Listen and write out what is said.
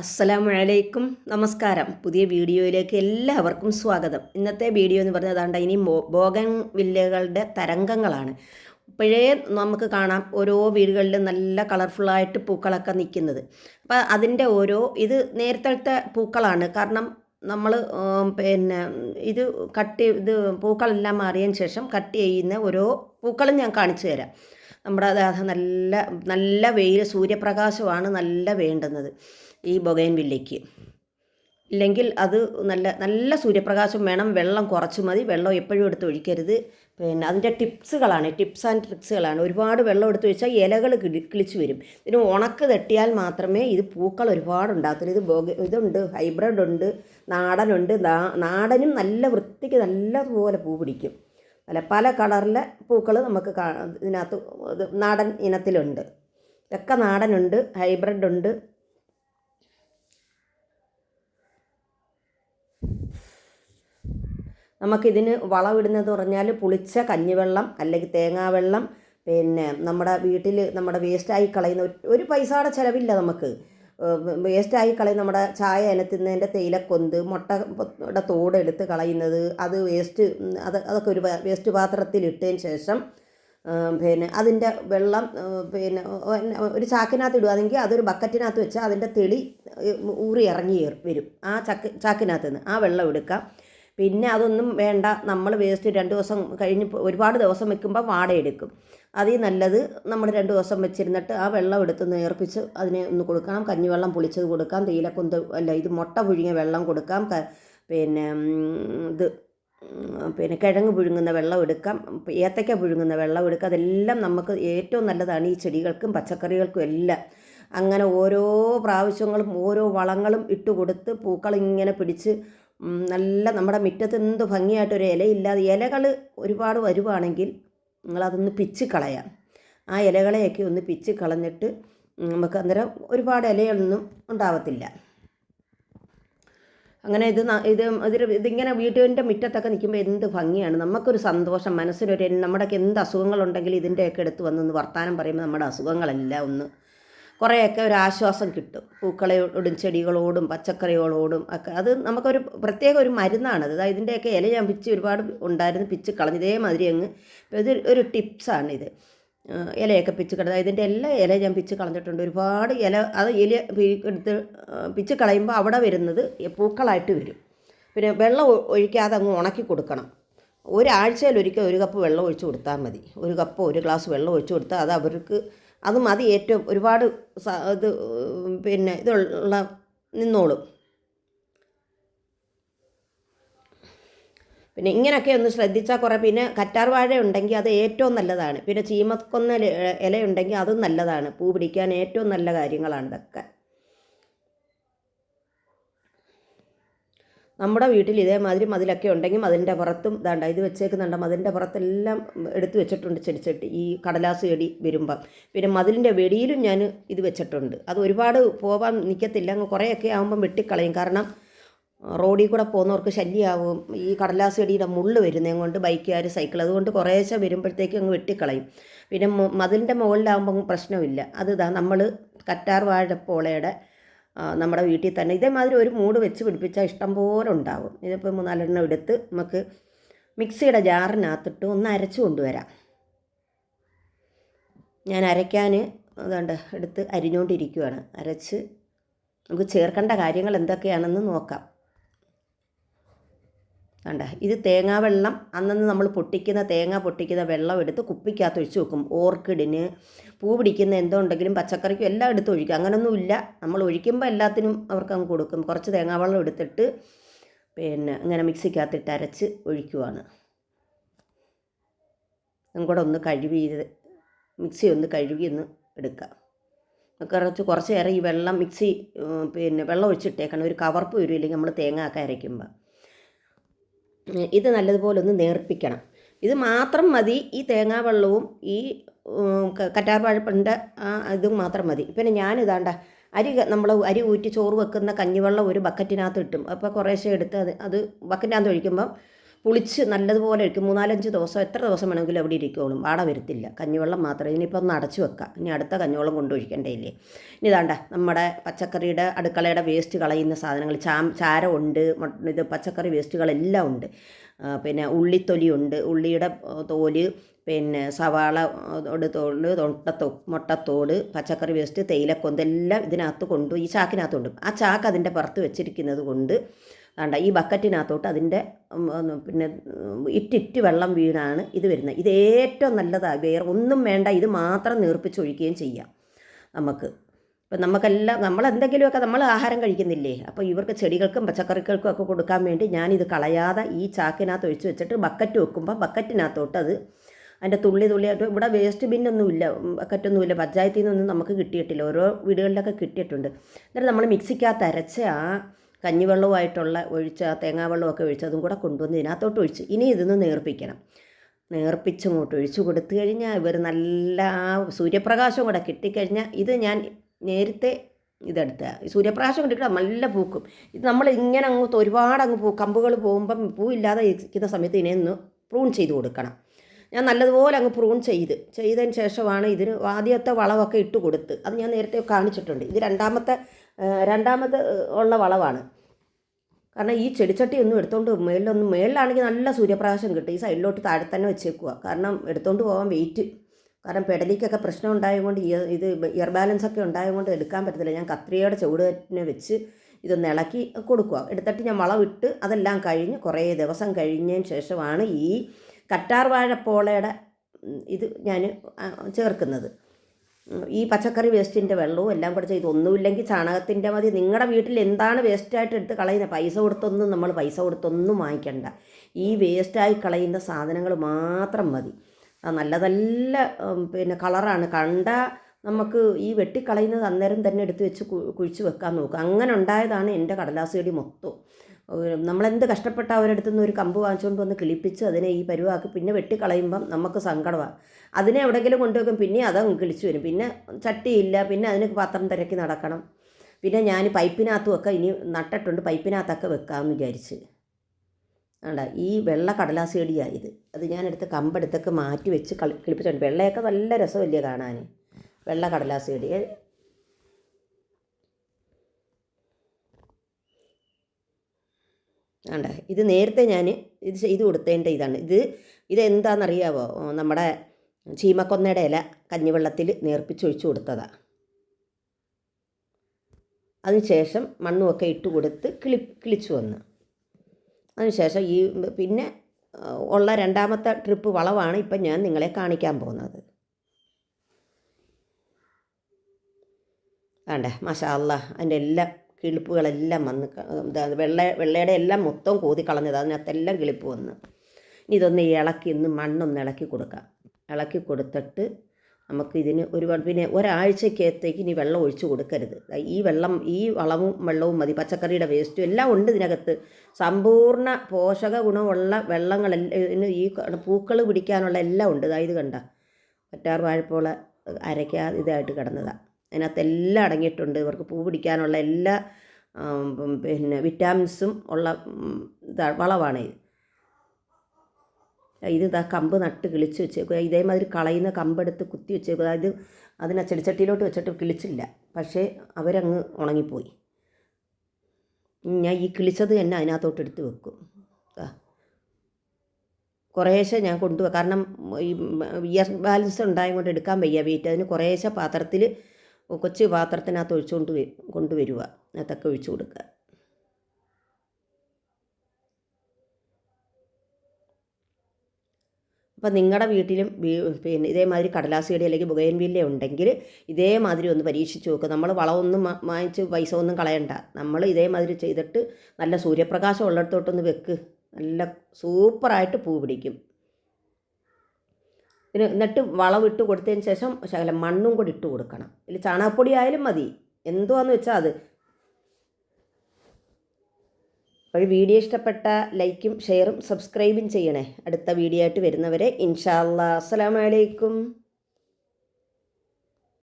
അസ്സലാമു അലൈക്കും നമസ്കാരം. പുതിയ വീഡിയോയിലേക്ക് എല്ലാവർക്കും സ്വാഗതം. ഇന്നത്തെ വീഡിയോ എന്ന് പറഞ്ഞതാണ്ട് ഇനി ബോഗൻ വില്ലകളുടെ തരംഗങ്ങളാണ്. ഇപ്പോഴേ നമുക്ക് കാണാം ഓരോ വീടുകളിലും നല്ല കളർഫുള്ളായിട്ട് പൂക്കളൊക്കെ നിൽക്കുന്നത്. അപ്പോൾ അതിന്റെ ഓരോ ഇത് നേരത്തെ പൂക്കളാണ്. കാരണം നമ്മൾ പിന്നെ ഇത് കട്ട് ഇത് പൂക്കളെല്ലാം മാറിയതിന് ശേഷം കട്ട് ചെയ്യുന്ന ഓരോ പൂക്കളും ഞാൻ കാണിച്ചു തരാം. നമ്മുടെ നല്ല നല്ല വെയിൽ സൂര്യപ്രകാശമാണ് നല്ല വേണ്ടുന്നത്. ഈ ബൊഗൈൻവില്ലയ്ക്ക്. ഇല്ലെങ്കിൽ അത് നല്ല നല്ല സൂര്യപ്രകാശം വേണം വെള്ളം കുറച്ച് മതി വെള്ളം എപ്പോഴും എടുത്ത് ഒഴിക്കരുത്. പിന്നെ അതിന്റെ ടിപ്സുകളാണ് ടിപ്സ് ആൻഡ് ട്രിക്സുകളാണ്. ഒരുപാട് വെള്ളം എടുത്ത് ഒഴിച്ചാൽ ഇലകൾ കിളി കിളിച്ച് വരും. ഇതിന് ഉണക്ക് തട്ടിയാൽ മാത്രമേ ഇത് പൂക്കൾ ഒരുപാട് ഉണ്ടാകത്തുള്ളൂ. ഇത് ബോഗ ഇതുണ്ട് ഹൈബ്രിഡ് ഉണ്ട് നാടനുണ്ട് നാടനും നല്ല വൃത്തിക്ക് നല്ലതുപോലെ പൂ പിടിക്കും. അല്ല പല കളറിലെ പൂക്കൾ നമുക്ക് ഇതിനകത്ത് നാടൻ ഇനത്തിലുണ്ട്. ഇതൊക്കെ നാടനുണ്ട് ഹൈബ്രിഡ് ഉണ്ട് നമുക്കിതിന് വളമിടുന്നത് പറഞ്ഞാൽ പുളിച്ച കഞ്ഞിവെള്ളം അല്ലെങ്കിൽ തേങ്ങാവെള്ളം പിന്നെ നമ്മുടെ വീട്ടിൽ നമ്മുടെ വേസ്റ്റായി കളയുന്ന ഒരു പൈസയുടെ ചിലവില്ല നമുക്ക്. വേസ്റ്റായി കളയുന്ന നമ്മുടെ ചായ അനത്തുന്നതിന്റെ തേയിലക്കൊന്ത് മുട്ടയുടെ തോട് എടുത്ത് കളയുന്നത് അത് വേസ്റ്റ് അത് അതൊക്കെ ഒരു വേസ്റ്റ് പാത്രത്തിൽ ഇട്ടതിന് ശേഷം പിന്നെ അതിന്റെ വെള്ളം പിന്നെ ഒരു ചാക്കിനകത്ത് ഇടുകയാണെങ്കിൽ അതൊരു ബക്കറ്റിനകത്ത് വെച്ചാൽ അതിന്റെ തെളി ഊറി ഇറങ്ങി വരും. ആ ചക്ക് ചാക്കിനകത്ത് നിന്ന് ആ വെള്ളം എടുക്കാം. പിന്നെ അതൊന്നും വേണ്ട. നമ്മൾ വേസ്റ്റ് രണ്ട് ദിവസം കഴിഞ്ഞ് ഒരുപാട് ദിവസം വെക്കുമ്പോൾ വാടയെടുക്കും അതിൽ നല്ലത് നമ്മൾ രണ്ട് ദിവസം വെച്ചിരുന്നിട്ട് ആ വെള്ളം എടുത്ത് നേർപ്പിച്ച് അതിനെ ഒന്ന് കൊടുക്കണം. കഞ്ഞിവെള്ളം പുളിച്ചത് കൊടുക്കാം. തേയിലക്കൊന്ത് അല്ല ഇത് മുട്ട പുഴുങ്ങിയ വെള്ളം കൊടുക്കാം. പിന്നെ ഇത് പിന്നെ കിഴങ്ങ് പുഴുങ്ങുന്ന വെള്ളം എടുക്കാം. ഏത്തയ്ക്ക പുഴുങ്ങുന്ന വെള്ളം എടുക്കാം. അതെല്ലാം നമുക്ക് ഏറ്റവും നല്ലതാണ് ഈ ചെടികൾക്കും പച്ചക്കറികൾക്കും എല്ലാം. അങ്ങനെ ഓരോ പ്രാവശ്യങ്ങളും ഓരോ വളങ്ങളും ഇട്ട് കൊടുത്ത് പൂക്കൾ ഇങ്ങനെ പിടിച്ച് നല്ല നമ്മുടെ മുറ്റത്ത് എന്ത് ഭംഗിയായിട്ടൊരു ഇലയില്ലാതെ ഇലകൾ ഒരുപാട് വരുവാണെങ്കിൽ നിങ്ങളതൊന്ന് പിച്ച് കളയാം. ആ ഇലകളെയൊക്കെ ഒന്ന് പിച്ച് കളഞ്ഞിട്ട് നമുക്ക് അന്നേരം ഒരുപാട് ഇലയൊന്നും ഉണ്ടാവത്തില്ല. അങ്ങനെ ഇത് ഇത് ഇതിൽ ഇതിങ്ങനെ വീട്ടിന്റെ മുറ്റത്തൊക്കെ നിൽക്കുമ്പോൾ എന്ത് ഭംഗിയാണ്. നമുക്കൊരു സന്തോഷം മനസ്സിനൊരു നമ്മുടെയൊക്കെ എന്ത് അസുഖങ്ങളുണ്ടെങ്കിൽ ഇതിന്റെയൊക്കെ എടുത്ത് വന്നൊന്ന് വർത്തമാനം പറയുമ്പോൾ നമ്മുടെ അസുഖങ്ങളെല്ലാം ഒന്ന് കുറേയൊക്കെ ഒരു ആശ്വാസം കിട്ടും. പൂക്കളോടും ചെടികളോടും പച്ചക്കറികളോടും ഒക്കെ. അത് നമുക്കൊരു പ്രത്യേക ഒരു മരുന്നാണ് അതായത് ഇതിന്റെയൊക്കെ ഇല ഞാൻ പിച്ച് ഒരുപാട് ഉണ്ടായിരുന്നു പിച്ച് കളഞ്ഞു ഇതേമാതിരി അങ്ങ് ഇത് ഒരു ഇത്. ഇലയൊക്കെ പിച്ച് കളഞ്ഞത് ഇതിന്റെ എല്ലാ ഇല ഞാൻ പിച്ച് കളഞ്ഞിട്ടുണ്ട്. ഒരുപാട് ഇല അത് ഇല എടുത്ത് പിച്ച് കളയുമ്പോൾ അവിടെ വരുന്നത് പൂക്കളായിട്ട് വരും. പിന്നെ വെള്ളം ഒഴിക്കാതെ അങ്ങ് ഉണക്കി കൊടുക്കണം. ഒരാഴ്ചയിൽ ഒരിക്കൽ ഒരു കപ്പ് വെള്ളം ഒഴിച്ച് കൊടുത്താൽ മതി. ഒരു കപ്പ് ഒരു ഗ്ലാസ് വെള്ളം ഒഴിച്ച് കൊടുത്താൽ അത് അവർക്ക് അത് മതി ഏറ്റവും ഒരുപാട് ഇത് പിന്നെ ഇതുള്ള നിന്നോളും. പിന്നെ ഇങ്ങനെയൊക്കെ ഒന്ന് ശ്രദ്ധിച്ചാൽ കുറേ. പിന്നെ കറ്റാർ വാഴ ഉണ്ടെങ്കിൽ അത് ഏറ്റവും നല്ലതാണ്. പിന്നെ ചീമക്കൊന്ന ഇല ഉണ്ടെങ്കിൽ അതും നല്ലതാണ്. പൂ പിടിക്കാൻ ഏറ്റവും നല്ല കാര്യങ്ങളാണ് ഇതൊക്കെ. നമ്മുടെ വീട്ടിൽ ഇതേമാതിരി മതിലൊക്കെ ഉണ്ടെങ്കിൽ മതിലിന്റെ പുറത്തും ഇതാണ്ട് ഇത് വെച്ചേക്കുന്നുണ്ട്. മതിലിന്റെ പുറത്തെല്ലാം എടുത്ത് വെച്ചിട്ടുണ്ട് ചെടിച്ചട്ടി ഈ കടലാസ് ചെടി വരുമ്പം. പിന്നെ മതിലിന്റെ വെടിയിലും ഞാൻ ഇത് വെച്ചിട്ടുണ്ട്. അത് ഒരുപാട് പോകാൻ നിൽക്കത്തില്ല. അങ്ങ് കുറേയൊക്കെ ആകുമ്പം വെട്ടിക്കളയും. കാരണം റോഡിൽ കൂടെ പോകുന്നവർക്ക് ശല്യമാവും. ഈ കടലാസ് ചെടിയുടെ മുള്ള് വരുന്നതും കൊണ്ട് ബൈക്കുകാർ സൈക്കിൾ അതുകൊണ്ട് കുറേശ്ശെ വരുമ്പോഴത്തേക്കും അങ്ങ് വെട്ടിക്കളയും. പിന്നെ മതിലിന്റെ മുകളിലാകുമ്പോൾ പ്രശ്നമില്ല. അത് നമ്മൾ കറ്റാർ വാഴപ്പോളയുടെ നമ്മുടെ വീട്ടിൽ തന്നെ. ഇതേമാതിരി ഒരു മൂട് വെച്ച് പിടിപ്പിച്ചാൽ ഇഷ്ടം പോലെ ഉണ്ടാവും. ഇതിപ്പോൾ മൂന്നാലെണ്ണം എടുത്ത് നമുക്ക് മിക്സിയുടെ ജാറിനകത്തിട്ട് ഒന്ന് അരച്ച് കൊണ്ടുവരാം. ഞാൻ അരയ്ക്കാൻ അതുകൊണ്ട് എടുത്ത് അരിഞ്ഞുകൊണ്ടിരിക്കുകയാണ് അരച്ച് നമുക്ക് ചേർക്കേണ്ട കാര്യങ്ങൾ എന്തൊക്കെയാണെന്ന് നോക്കാം. കണ്ട? ഇത് തേങ്ങാ വെള്ളം അന്നന്ന് നമ്മൾ പൊട്ടിക്കുന്ന തേങ്ങ പൊട്ടിക്കുന്ന വെള്ളം എടുത്ത് കുപ്പിക്കകത്ത് ഒഴിച്ച് വെക്കും. ഓർക്കിഡിന് പൂ പിടിക്കുന്ന എന്തോ ഉണ്ടെങ്കിലും പച്ചക്കറിക്കും എല്ലാം എടുത്ത് ഒഴിക്കും. അങ്ങനൊന്നുമില്ല നമ്മൾ ഒഴിക്കുമ്പോൾ എല്ലാത്തിനും അവർക്ക് അങ്ങ് കൊടുക്കും. കുറച്ച് തേങ്ങാ വെള്ളം എടുത്തിട്ട് പിന്നെ ഇങ്ങനെ മിക്സിക്കകത്തിട്ട് അരച്ച് ഒഴിക്കുവാണ്. കൂടെ ഒന്ന് കഴുകി മിക്സി ഒന്ന് കഴുകി ഒന്ന് എടുക്കാം. കുറച്ച് കുറച്ച് നേരം ഈ വെള്ളം മിക്സി പിന്നെ വെള്ളം ഒഴിച്ചിട്ടേക്കണം. ഒരു കവർപ്പ് വരില്ലെങ്കിൽ നമ്മൾ തേങ്ങ ഒക്കെ അരയ്ക്കുമ്പോൾ ഇത് നല്ലതുപോലെ ഒന്ന് നേർപ്പിക്കണം. ഇത് മാത്രം മതി ഈ തേങ്ങാവെള്ളവും ഈ കറ്റാർവാഴപ്പന്റെ ആ ഇതും മാത്രം മതി. പിന്നെ ഞാനിതാണ്ട അരി നമ്മൾ അരി ഊറ്റി ചോറ് വെക്കുന്ന കഞ്ഞിവെള്ളം ഒരു ബക്കറ്റിനകത്ത് ഇട്ടും. അപ്പോൾ കുറേശ്ശെ എടുത്ത് അത് അത് ബക്കറ്റിനകത്ത് ഒഴിക്കുമ്പം പുളിച്ച് നല്ലതുപോലെ ഇരിക്കും. മൂന്നാലഞ്ച് ദിവസം എത്ര ദിവസം വേണമെങ്കിലും അവിടെ ഇരിക്കുകയുള്ളൂ വാട വരത്തില്ല. കഞ്ഞിവെള്ളം മാത്രമേ ഇനിയിപ്പോൾ ഒന്ന് അടച്ചു വെക്കാം. ഇനി അടുത്ത കഞ്ഞിവെള്ളം കൊണ്ടൊഴിക്കണ്ടേ ഇല്ലേ ഇനി ഇതാണ്ട. നമ്മുടെ പച്ചക്കറിയുടെ അടുക്കളയുടെ വേസ്റ്റ് കളയുന്ന സാധനങ്ങൾ ചാ ചാരമുണ്ട് ഇത് പച്ചക്കറി വേസ്റ്റുകളെല്ലാം ഉണ്ട്. പിന്നെ ഉള്ളിത്തൊലിയുണ്ട്. ഉള്ളിയുടെ തോൽ പിന്നെ സവാള ഓട് തോട് തൊട്ടത്തോ മുട്ടത്തോട് പച്ചക്കറി വേസ്റ്റ് തേയിലക്കൊന്തെല്ലാം ഇതിനകത്ത് കൊണ്ടു ഈ ചാക്കിനകത്തുണ്ട്. ആ ചാക്ക് അതിന്റെ പുറത്ത് വെച്ചിരിക്കുന്നത് കൊണ്ട് വേണ്ട ഈ ബക്കറ്റിനകത്തോട്ട് അതിന്റെ പിന്നെ ഇറ്റിറ്റ് വെള്ളം വീണാണ് ഇത് വരുന്നത്. ഇത് ഏറ്റവും നല്ലതാണ് വേറെ ഒന്നും വേണ്ട. ഇത് മാത്രം നീർപ്പിച്ചൊഴിക്കുകയും ചെയ്യാം നമുക്ക്. ഇപ്പം നമുക്കെല്ലാം നമ്മൾ എന്തെങ്കിലുമൊക്കെ നമ്മൾ ആഹാരം കഴിക്കുന്നില്ലേ? അപ്പോൾ ഇവർക്ക് ചെടികൾക്കും പച്ചക്കറികൾക്കും ഒക്കെ കൊടുക്കാൻ വേണ്ടി ഞാനിത് കളയാതെ ഈ ചാക്കിനകത്ത് ഒഴിച്ച് വെച്ചിട്ട് ബക്കറ്റ് വെക്കുമ്പോൾ ബക്കറ്റിനകത്തോട്ട് അത് അതിന്റെ തുള്ളി തുള്ളിയായിട്ട് ഇവിടെ വേസ്റ്റ് ബിന്നൊന്നുമില്ല. ബക്കറ്റൊന്നുമില്ല. പഞ്ചായത്തിൽ നിന്നൊന്നും നമുക്ക് കിട്ടിയിട്ടില്ല. ഓരോ വീടുകളിലൊക്കെ കിട്ടിയിട്ടുണ്ട്. എന്നിട്ട് നമ്മൾ മിക്സിക്കകത്ത് അരച്ച ആ കഞ്ഞിവെള്ളവുമായിട്ടുള്ള ഒഴിച്ച തേങ്ങാവെള്ളമൊക്കെ ഒഴിച്ച് അതും കൂടെ കൊണ്ടുവന്ന് ഇതിനകത്തോട്ട് ഒഴിച്ച്. ഇനി ഇതൊന്ന് നേർപ്പിക്കണം. നേർപ്പിച്ചങ്ങോട്ട് ഒഴിച്ചു കൊടുത്തു കഴിഞ്ഞാൽ ഇവർ നല്ല ആ സൂര്യപ്രകാശം കൂടെ കിട്ടിക്കഴിഞ്ഞാൽ ഇത് ഞാൻ നേരത്തെ ഇതെടുത്ത. സൂര്യപ്രകാശം കിട്ടിയിട്ട് നല്ല പൂക്കും. ഇത് നമ്മൾ ഇങ്ങനെ അങ്ങ് ഒരുപാട് അങ്ങ് പൂ കമ്പുകൾ പോകുമ്പം പൂവില്ലാതെ ഇരിക്കുന്ന സമയത്ത് ഇതിനെ ഒന്ന് പ്രൂൺ ചെയ്ത് കൊടുക്കണം. ഞാൻ നല്ലതുപോലെ അങ്ങ് പ്രൂൺ ചെയ്ത് ചെയ്തതിന് ശേഷമാണ് ഇതിന് ആദ്യത്തെ വളമൊക്കെ ഇട്ട് കൊടുത്ത്. അത് ഞാൻ നേരത്തെ കാണിച്ചിട്ടുണ്ട്. ഇത് രണ്ടാമത്തെ ആ, രണ്ടാമത്തെ ഉള്ള വളവാണ്. കാരണം ഈ ചെടിച്ചട്ടി ഒന്നും എടുത്തോണ്ട് മേളിലൊന്നും മേളിലാണെങ്കിൽ നല്ല സൂര്യപ്രകാശം കിട്ടും. ഈ സൈഡിലോട്ട് താഴെ തന്നെ വെച്ചേക്കുക കാരണം എടുത്തോണ്ട് പോകാൻ വെയിറ്റ്. കാരണം പെടലിക്കൊക്കെ പ്രശ്നം ഉണ്ടായതുകൊണ്ട് ഇത് ഇയർ ബാലൻസ് ഒക്കെ ഉണ്ടായതുകൊണ്ട് എടുക്കാൻ പറ്റത്തില്ല. ഞാൻ കത്രികയുടെ ചുവടുകറ്റിനെ വെച്ച് ഇതൊന്ന് ഇളക്കി കൊടുക്കുക എടുത്തിട്ട് ഞാൻ വളവിട്ട് അതെല്ലാം കഴിഞ്ഞ് കുറേ ദിവസം കഴിഞ്ഞതിന് ശേഷമാണ് ഈ കറ്റാർ വാഴപ്പോളയുടെ ഇത് ഞാൻ ചേർക്കുന്നത്. ഈ പച്ചക്കറി വേസ്റ്റിന്റെ വെള്ളവും എല്ലാം കൂടെ ചെയ്ത് ഒന്നുമില്ലെങ്കിൽ ചാണകത്തിന്റെ മതി. നിങ്ങളുടെ വീട്ടിൽ എന്താണ് വേസ്റ്റായിട്ട് എടുത്ത് കളയുന്നത് പൈസ കൊടുത്തൊന്നും നമ്മൾ പൈസ കൊടുത്തൊന്നും വാങ്ങിക്കണ്ട. ഈ വേസ്റ്റായി കളയുന്ന സാധനങ്ങൾ മാത്രം മതി. നല്ല നല്ല പിന്നെ കളറാണ്. കണ്ട നമുക്ക് ഈ വെട്ടിക്കളയുന്നത് അന്നേരം തന്നെ എടുത്ത് വെച്ച് കുഴിച്ചു വെക്കാൻ നോക്കുക അങ്ങനെ ഉണ്ടായതാണ് എന്റെ കടലാസ് ചെടി മൊത്തം. നമ്മളെന്ത് കഷ്ടപ്പെട്ട അവരടുത്തു നിന്ന് ഒരു കമ്പ് വാങ്ങിച്ചുകൊണ്ട് വന്ന് കിളിപ്പിച്ച് അതിനെ ഈ പരുവാക്കി പിന്നെ വെട്ടിക്കളയുമ്പം നമുക്ക് സങ്കടമാണ് അതിനെ എവിടെയെങ്കിലും കൊണ്ടുവെക്കും പിന്നെ അതങ്ങ് കിളിച്ചു വരും. പിന്നെ ചട്ടിയില്ല പിന്നെ അതിന് പാത്രം തിരക്കി നടക്കണം. പിന്നെ ഞാൻ പൈപ്പിനകത്തും ഒക്കെ ഇനി നട്ടിട്ടുണ്ട് പൈപ്പിനകത്തൊക്കെ വെക്കാമെന്ന് വിചാരിച്ച്. വേണ്ട ഈ വെള്ള കടലാസ് ചെടിയാണ് ഇത് അത് ഞാനെടുത്ത് കമ്പെടുത്തൊക്കെ മാറ്റി വെച്ച് കളി കിളിപ്പിച്ചിട്ടുണ്ട് വെള്ളയൊക്കെ നല്ല രസമല്ലേ കാണാൻ വെള്ള കടലാസ് ചെടി വേണ്ട ഇത് നേരത്തെ ഞാൻ ഇത് ചെയ്ത് കൊടുത്തതിന്റെ ഇതാണ്. ഇത് ഇതെന്താണെന്നറിയാവോ നമ്മുടെ ചീമക്കൊന്നയുടെ ഇല കഞ്ഞിവെള്ളത്തിൽ നേർപ്പിച്ചൊഴിച്ചു കൊടുത്തതാണ് അതിനുശേഷം മണ്ണുമൊക്കെ ഇട്ട് കൊടുത്ത് കിളി കിളിച്ചു വന്ന്. അതിനുശേഷം ഈ പിന്നെ ഉള്ള രണ്ടാമത്തെ ട്രിപ്പ് വളവാണ് ഇപ്പം ഞാൻ നിങ്ങളെ കാണിക്കാൻ പോകുന്നത്. വേണ്ടേ മഷാല്ല അതിന്റെ എല്ലാ കിളിപ്പുകളെല്ലാം വന്ന് വെള്ള വെള്ളയുടെ എല്ലാം മൊത്തം കോതി കളഞ്ഞത്. അതിനകത്തെല്ലാം കിളിപ്പ് വന്ന്. ഇനി ഇതൊന്ന് ഇളക്കി ഒന്ന് മണ്ണൊന്ന് ഇളക്കി കൊടുക്കാം. ഇളക്കി കൊടുത്തിട്ട് നമുക്ക് ഇതിന് ഒരു പിന്നെ ഒരാഴ്ചക്കകത്തേക്ക് ഇനി വെള്ളം ഒഴിച്ചു കൊടുക്കരുത്. ഈ വെള്ളം ഈ വളവും വെള്ളവും മതി. പച്ചക്കറിയുടെ വേസ്റ്റും എല്ലാം ഉണ്ട് ഇതിനകത്ത്. സമ്പൂർണ പോഷക ഗുണമുള്ള വെള്ളങ്ങളെല്ലാം ഈ പൂക്കൾ പിടിക്കാനുള്ള എല്ലാം ഉണ്ട്. ഇതായത് കണ്ട. കറ്റാർ വാഴപ്പോള അരയ്ക്കാതെ ഇതായിട്ട് കിടന്നതാണ് അതിനകത്ത് എല്ലാം അടങ്ങിയിട്ടുണ്ട്. ഇവർക്ക് പൂ പിടിക്കാനുള്ള എല്ലാ പിന്നെ വിറ്റാമിൻസും ഉള്ള വളമാണ് ഇത്. ഇത് ഇതാ കമ്പ് നട്ട് കിളിച്ച് വെച്ചേക്കുക ഇതേമാതിരി കളയുന്ന കമ്പെടുത്ത് കുത്തി വെച്ചേക്കുക അതായത് അതിനെ ചെടിച്ചട്ടിയിലോട്ട് വെച്ചിട്ട് കിളിച്ചില്ല. പക്ഷേ അവരങ്ങ് ഉണങ്ങിപ്പോയി. ഞാൻ ഈ കിളിച്ചത് തന്നെ അതിനകത്തോട്ട് എടുത്ത് വെക്കും. കുറേശ്ശെ ഞാൻ കൊണ്ടുപോകാം കാരണം ഈ ഇയർ ബാലൻസ് ഉണ്ടായത് കൊണ്ട് എടുക്കാൻ വയ്യ വെയിറ്റ് അതിന് കുറേശ്ശെ പാത്രത്തിൽ കൊച്ചു പാത്രത്തിനകത്ത് ഒഴിച്ചുകൊണ്ട് കൊണ്ടുവരിക അതൊക്കെ ഒഴിച്ചു കൊടുക്കുക. അപ്പം നിങ്ങളുടെ വീട്ടിലും പിന്നെ ഇതേമാതിരി കടലാസ് ചെടി അല്ലെങ്കിൽ ബുഗയൻവില്ല ഉണ്ടെങ്കിൽ ഇതേമാതിരി ഒന്ന് പരീക്ഷിച്ച് നോക്കുക നമ്മൾ വളമൊന്നും വാങ്ങിച്ച് പൈസ ഒന്നും കളയണ്ട. നമ്മൾ ഇതേമാതിരി ചെയ്തിട്ട് നല്ല സൂര്യപ്രകാശം ഉള്ളിടത്തോട്ടൊന്ന് വെക്ക്. നല്ല സൂപ്പറായിട്ട് പൂ പിടിക്കും. പിന്നെ എന്നിട്ട് വളമിട്ട് കൊടുത്തതിന് ശേഷം ശകലം മണ്ണും കൂടി ഇട്ട് കൊടുക്കണം. ഇതിൽ ചാണകപ്പൊടി ആയാലും മതി. എന്തുവാന്ന് വെച്ചാൽ അത്. അപ്പോൾ വീഡിയോ ഇഷ്ടപ്പെട്ട ലൈക്കും ഷെയറും സബ്സ്ക്രൈബും ചെയ്യണേ. അടുത്ത വീഡിയോ ആയിട്ട് വരുന്നവരെ ഇൻഷാ അസ്സലാമലൈക്കും